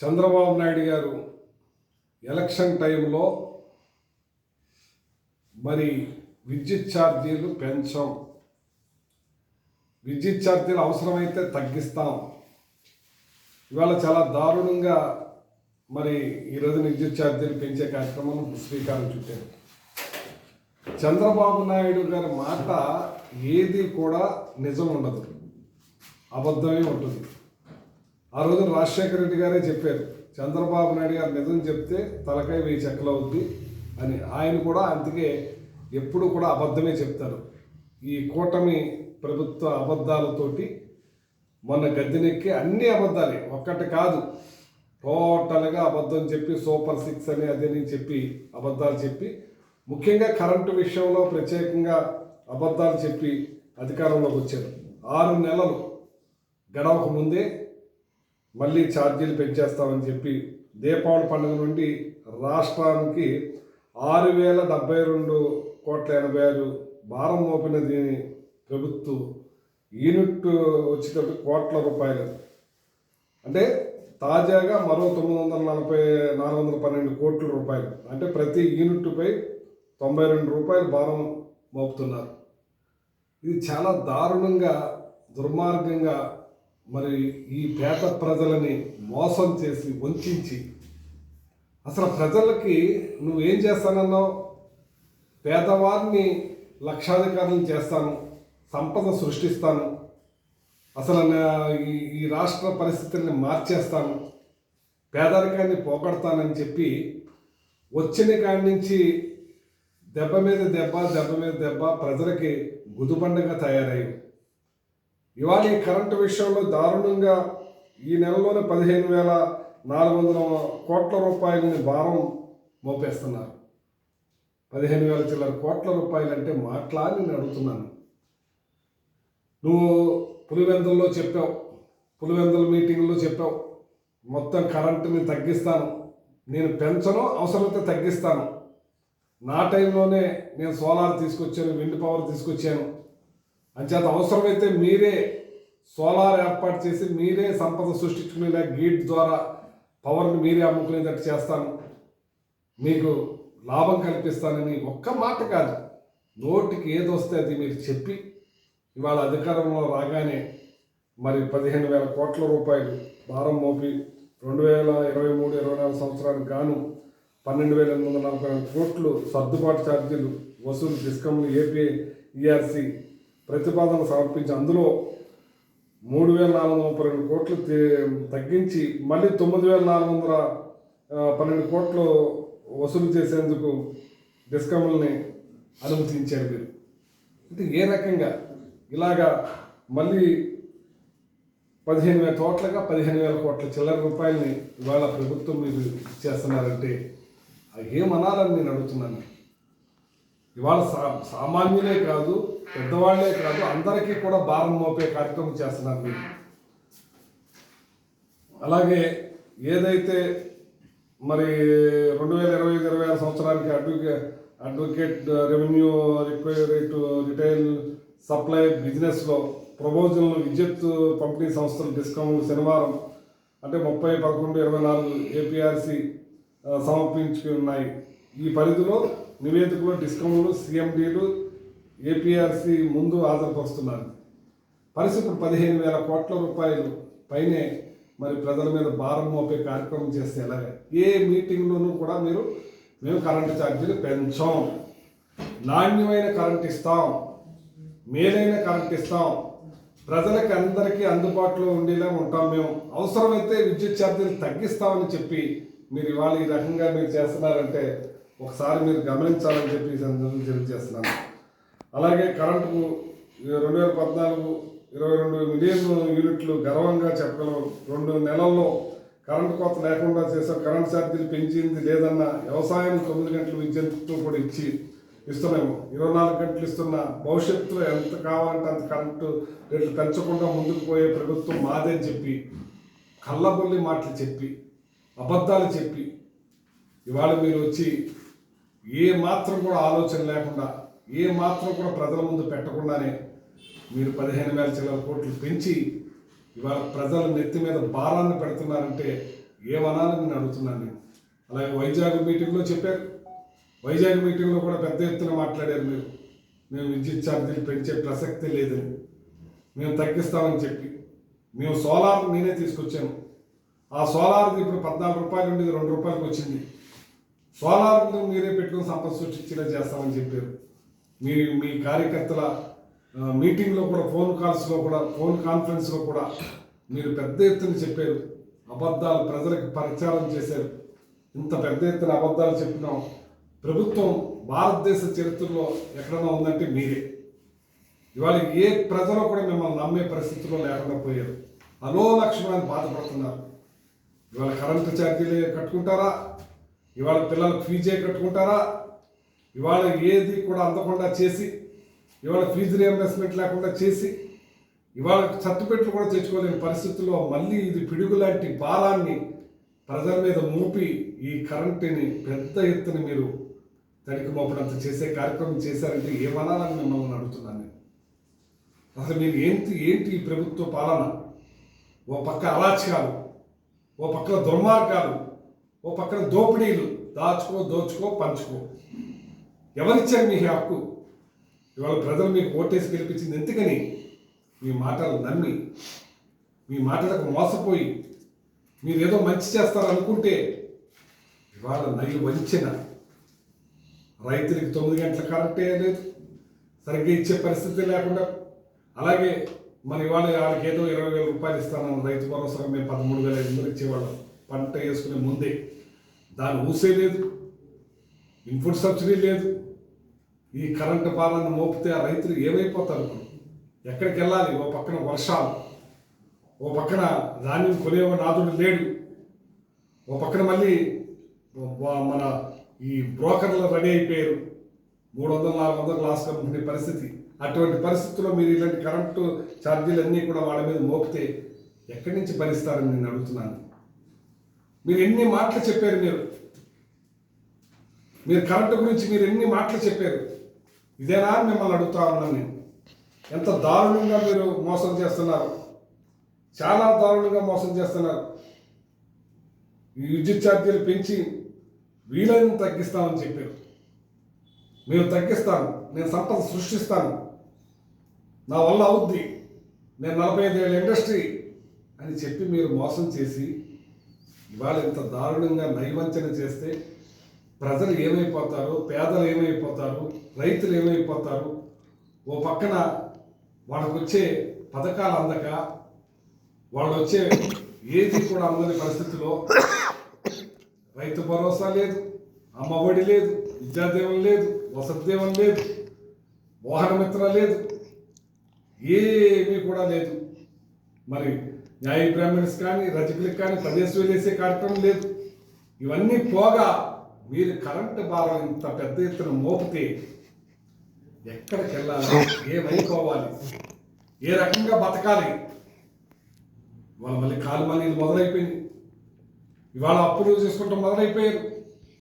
చంద్రబాబు నాయుడు గారు ఎలక్షన్ టైంలో మరి విద్యుత్ ఛార్జీలు పెంచం. విద్యుత్ ఛార్జీలు అవసరమైతే తగ్గిస్తాం. ఇవాళ చాలా దారుణంగా మరి ఈరోజు విద్యుత్ ఛార్జీలు పెంచే కార్యక్రమం శ్రీకారం చుట్టారు. చంద్రబాబు నాయుడు గారి మాట ఏది కూడా నిజం ఉండదు. అబద్ధమే ఉంటుంది. ఆ రోజు రాజశేఖర రెడ్డి గారే చెప్పారు చంద్రబాబు నాయుడు గారు నిజం చెప్తే తలకాయ వెయ్యి చెక్కలవుద్ది అని. ఆయన కూడా అందుకే ఎప్పుడు కూడా అబద్ధమే చెప్తారు. ఈ కూటమి ప్రభుత్వ అబద్ధాలతోటి మొన్న గద్దెనెక్కి అన్ని అబద్ధాలే. ఒక్కటి కాదు టోటల్గా అబద్ధం చెప్పి సూపర్ సిక్స్ అని అదని చెప్పి అబద్ధాలు చెప్పి ముఖ్యంగా కరెంటు విషయంలో ప్రత్యేకంగా అబద్ధాలు చెప్పి అధికారంలోకి వచ్చారు. ఆరు నెలలు గడవక ముందే మళ్ళీ ఛార్జీలు పెంచేస్తామని చెప్పి దీపావళి పండుగ నుండి రాష్ట్రానికి ఆరు వేల డెబ్బై రెండు కోట్ల ఎనభై ఆరు భారం మోపిన దీని ప్రభుత్వం యూనిట్ వచ్చేటప్పుడు కోట్ల రూపాయలు. అంటే తాజాగా మరో తొమ్మిది వందల నలభై నాలుగు వందల పన్నెండు కోట్ల రూపాయలు. అంటే ప్రతి యూనిట్పై తొంభై రెండు రూపాయలు భారం మోపుతున్నారు. ఇది చాలా దారుణంగా దుర్మార్గంగా మరి ఈ పేద ప్రజలని మోసం చేసి వంచి అసలు ప్రజలకి నువ్వేం చేస్తానన్నావు? పేదవారిని లక్షాధికారులు చేస్తాను సంపద సృష్టిస్తాను అసలు నా- ఈ ఈ రాష్ట్ర పరిస్థితుల్ని మార్చేస్తాను పేదరికాన్ని పోగొడతానని చెప్పి వచ్చిన కాడి నుంచి దెబ్బ మీద దెబ్బ దెబ్బ మీద దెబ్బ ప్రజలకి గుదుబండగా తయారయ్యాయి ఇవాళ ఈ కరెంటు విషయంలో దారుణంగా ఈ నెలలోనే పదిహేను వేల నాలుగు వందల కోట్ల రూపాయలని భారం మోపేస్తున్నారు. పదిహేను వేల చిల్లర కోట్ల రూపాయలు అంటే మాట్లాడి నేను అడుగుతున్నాను. నువ్వు పులివెందుల్లో చెప్పావు పులివెందుల మీటింగ్లో చెప్పావు మొత్తం కరెంటుని తగ్గిస్తాను నేను పెంచను అవసరమైతే తగ్గిస్తాను. నా టైంలోనే నేను సోలార్ తీసుకొచ్చాను విండ్ పవర్ తీసుకొచ్చాను. అంచేత అవసరమైతే మీరే సోలార్ ఏర్పాటు చేసి మీరే సంపద సృష్టించుకునేలా గేట్ ద్వారా పవర్ని మీరే అమ్ముకునేటట్టు చేస్తాను. మీకు లాభం కల్పిస్తానని ఒక్క మాట కాదు. నోటికి ఏది వస్తే అది మీరు చెప్పి ఇవాళ అధికారంలో రాగానే మరి పదిహేను వేల కోట్ల రూపాయలు భారం మోపి రెండు వేల ఇరవై మూడు ఇరవై నాలుగు సంవత్సరానికి గాను పన్నెండు వేల ఎనిమిది వందల నలభై కోట్లు సర్దుబాటు ఛార్జీలు వసూలు డిస్కమ్లు ఏపీ ఈఆర్సీ ప్రతిపాదన సమర్పించి అందులో మూడు వేల నాలుగు వందల ముప్పై రెండు కోట్లు తే- తగ్గించి మళ్ళీ తొమ్మిది వేల నాలుగు వందల పన్నెండు కోట్లు వసూలు చేసేందుకు డిస్కమ్లని అనుమతించారు మీరు అంటే ఏ రకంగా? ఇలాగా మళ్ళీ పదిహేను వేల కోట్లుగా పదిహేను వేల కోట్ల చిల్లర రూపాయలని ఇవాళ ప్రభుత్వం మీరు ఇచ్చేస్తున్నారంటే అది ఏమనాలని నేను అడుగుతున్నాను. ఇవాళ సా సామాన్యులే కాదు పెద్దవాళ్ళే కాదు అందరికీ కూడా భారం మోపే కార్యక్రమం చేస్తున్నారు మీరు. అలాగే ఏదైతే మరి రెండు వేల ఇరవై ఐదు ఇరవై ఆరు సంవత్సరానికి advocate advocate revenue requirement retail supply బిజినెస్లో ప్రపోజల్ విద్యుత్ పంపిణీ సంస్థలు డిస్కౌంట్ శనివారం అంటే ముప్పై పదకొండు ఇరవై నాలుగు ఏపీఆర్సి సమర్పించుకున్నాయి. ఈ పరిధిలో నివేదికలో డిస్కౌంట్లు సిఎండీలు ఏపీఆర్సీ ముందు హాజరుపరుస్తున్నారు. పరిస్థితి పదిహేను వేల కోట్ల రూపాయలు పైనే మరి ప్రజల మీద భారం మోపే కార్యక్రమం చేస్తే ఎలాగే? ఏ మీటింగ్లోనూ కూడా మీరు మేము కరెంటు ఛార్జీలు పెంచాం. నాణ్యమైన కరెంట్ ఇస్తాం. మేలైన కరెంట్ ఇస్తాం. ప్రజలకి అందరికీ అందుబాటులో ఉండేలా ఉంటాం మేము. అవసరమైతే విద్యుత్ ఛార్జీలు తగ్గిస్తామని చెప్పి మీరు ఇవాళ ఈ రకంగా మీరు చేస్తున్నారంటే ఒకసారి మీరు గమనించాలని చెప్పి తెలియజేస్తున్నాను. అలాగే కరెంటుకు రెండు వేల పద్నాలుగు ఇరవై రెండు మిలియన్ యూనిట్లు గర్వంగా చెప్పగలం. రెండు నెలల్లో కరెంటు కోత లేకుండా చేసాం కరెంట్ ఛార్జీలు పెంచింది లేదన్న వ్యవసాయం తొమ్మిది గంటలు విద్యుత్తుతో కూడా ఇచ్చి ఇస్తున్నాము. ఇరవై నాలుగు గంటలు ఇస్తున్న భవిష్యత్తులో ఎంత కావాలంటే అంత కరెంటు రేట్లు పెంచకుండా ముందుకు పోయే ప్రభుత్వం మాదే చెప్పి కళ్ళబొల్లి మాటలు చెప్పి అబద్ధాలు చెప్పి ఇవాళ మీరు వచ్చి ఏ మాత్రం కూడా ఆలోచన లేకుండా ఏ మాత్రం కూడా ప్రజల ముందు పెట్టకుండానే మీరు పదిహేను వేల చిల్లర కోట్లు పెంచి ఇవాళ ప్రజల నెత్తి మీద భారాన్ని పెడుతున్నారంటే ఏమనాలని నేను అడుగుతున్నాను నేను? అలాగే వైజాగ్ మీటింగ్లో చెప్పారు. వైజాగ్ మీటింగ్లో కూడా పెద్ద ఎత్తున మాట్లాడారు మీరు. మేము విద్యుత్ ఛార్జీలు పెంచే ప్రసక్తే లేదని. మేము తగ్గిస్తామని చెప్పి. మేము సోలార్ నేనే తీసుకొచ్చాను. ఆ సోలార్ ఇప్పుడు పద్నాలుగు రూపాయలు ఉండేది రెండు రూపాయలకు వచ్చింది. సోలార్ మీరే పెట్టుకుని సంపద సృష్టించేలా చేస్తామని చెప్పారు. మీ మీ కార్యకర్తల మీటింగ్లో కూడా ఫోన్ కాల్స్లో కూడా ఫోన్ కాన్ఫరెన్స్లో కూడా మీరు పెద్ద ఎత్తున చెప్పారు. అబద్ధాలు ప్రజలకు ప్రచారం చేశారు. ఇంత పెద్ద ఎత్తున అబద్ధాలు చెప్పినాం. ప్రభుత్వం భారతదేశ చరిత్రలో ఎక్కడన్నా ఉందంటే మీరే. ఇవాళ ఏ ప్రజలు కూడా మిమ్మల్ని నమ్మే పరిస్థితిలో లేకుండా పోయారు. అలో లక్ష్మణాన్ని బాధపడుతున్నారు. ఇవాళ కరెంటు ఛార్జీలు కట్టుకుంటారా? ఇవాళ పిల్లలకు ఫీజే కట్టుకుంటారా? ఇవాళ ఏది కూడా అందకుండా చేసి ఇవాళ ఫీజు రియంబర్స్మెంట్ లేకుండా చేసి ఇవాళ సర్టిఫికెట్లు కూడా తెచ్చుకోలేని పరిస్థితుల్లో మళ్ళీ ఇది పిడుగు లాంటి భారాన్ని ప్రజల మీద మోపి ఈ కరెంటుని పెద్ద ఎత్తున మీరు తడికి మోపడంత చేసే కార్యక్రమం చేశారంటే ఏమనాలని మిమ్మల్ని అడుగుతున్నాను నేను? అసలు మీరు ఏంటి ఏంటి ఈ ప్రభుత్వ పాలన? ఓ పక్క అరాచకాలు ఓ పక్కన దుర్మార్గాలు ఓ పక్కన దోపిడీలు దాచుకో దోచుకో పంచుకో. ఎవరిచ్చారు మీ హక్కు? ఇవాళ ప్రజలు మీకు ఓటేసి గెలిపించింది ఎందుకని? మీ మాటలు నమ్మి మీ మాటలకు మోసపోయి మీరు ఏదో మంచి చేస్తారనుకుంటే ఇవాళ నయ్యి వంచిన రైతులకి తొమ్మిది గంటల కరెంటే లేదు. సరిగ్గా ఇచ్చే పరిస్థితి లేకుండా అలాగే మరి ఇవాళ వాళ్ళకి ఏదో ఇరవై వేల రూపాయలు ఇస్తానన్న రైతు భరోసా మేము పదమూడు వేల ఐదు వందలు ఇచ్చేవాళ్ళం. పంట వేసుకునే ముందే దాని ఊసే లేదు. ఇన్పుట్ సబ్సిడీ లేదు. ఈ కరెంటు పాలన మోపితే ఆ రైతులు ఏమైపోతారు? ఇప్పుడు? ఎక్కడికి వెళ్ళాలి? ఓ పక్కన వర్షాలు ఓ పక్కన ధాన్యం కొనేవ నాదుడు లేడు. ఓ పక్కన మళ్ళీ మన ఈ బ్రోకర్లు రెడీ అయిపోయారు. మూడు వందలు నాలుగు వందలు లాస్ కమ్ముకునే పరిస్థితి. అటువంటి పరిస్థితుల్లో మీరు ఇలాంటి కరెంటు ఛార్జీలు అన్నీ కూడా వాళ్ళ మీద మోపితే ఎక్కడి నుంచి భరిస్తారని నేను అడుగుతున్నాను. మీరు ఎన్ని మాటలు చెప్పారు మీరు? మీరు కరెంటు గురించి మీరు ఎన్ని మాటలు చెప్పారు? ఇదేనా మిమ్మల్ని అడుగుతా ఉన్నాను నేను. ఎంత దారుణంగా మీరు మోసం చేస్తున్నారు. చాలా దారుణంగా మోసం చేస్తున్నారు. ఈ విద్యుత్ ఛార్జీలు పెంచి వీలైనంత తగ్గిస్తామని చెప్పారు. మేము తగ్గిస్తాను నేను సంపద సృష్టిస్తాను. నా వల్ల అవుద్ది. నేను నలభై ఐదు ఏళ్ళ ఇండస్ట్రీ అని చెప్పి మీరు మోసం చేసి ఇవాళ ఇంత దారుణంగా నైవంచన చేస్తే ప్రజలు ఏమైపోతారు పేదలు ఏమైపోతారు రైతులు ఏమైపోతారు ఓ పక్కన వాళ్ళకు వచ్చే పథకాలు అందక వాళ్ళు వచ్చే ఏది కూడా అందని పరిస్థితిలో రైతు భరోసా లేదు అమ్మఒడి లేదు విద్యాదేవం లేదు వసతిదేవం లేదు మోహనమిత్ర లేదు ఏమీ కూడా లేదు. మరి న్యాయ బ్రాహ్మణ్స్ కానీ రజకులకు కానీ పదేసి వేసే కార్యక్రమం లేదు. ఇవన్నీ పోగా మీరు కరెంటు భారం ఇంత పెద్ద ఎత్తున మోపితే ఎక్కడికి వెళ్ళాలి? ఏమైపోవాలి ఏ రకంగా బతకాలి? వాళ్ళు మళ్ళీ కాలు మనీలు మొదలైపోయింది. ఇవాళ అప్పులు చేసుకుంటాం మొదలైపోయారు.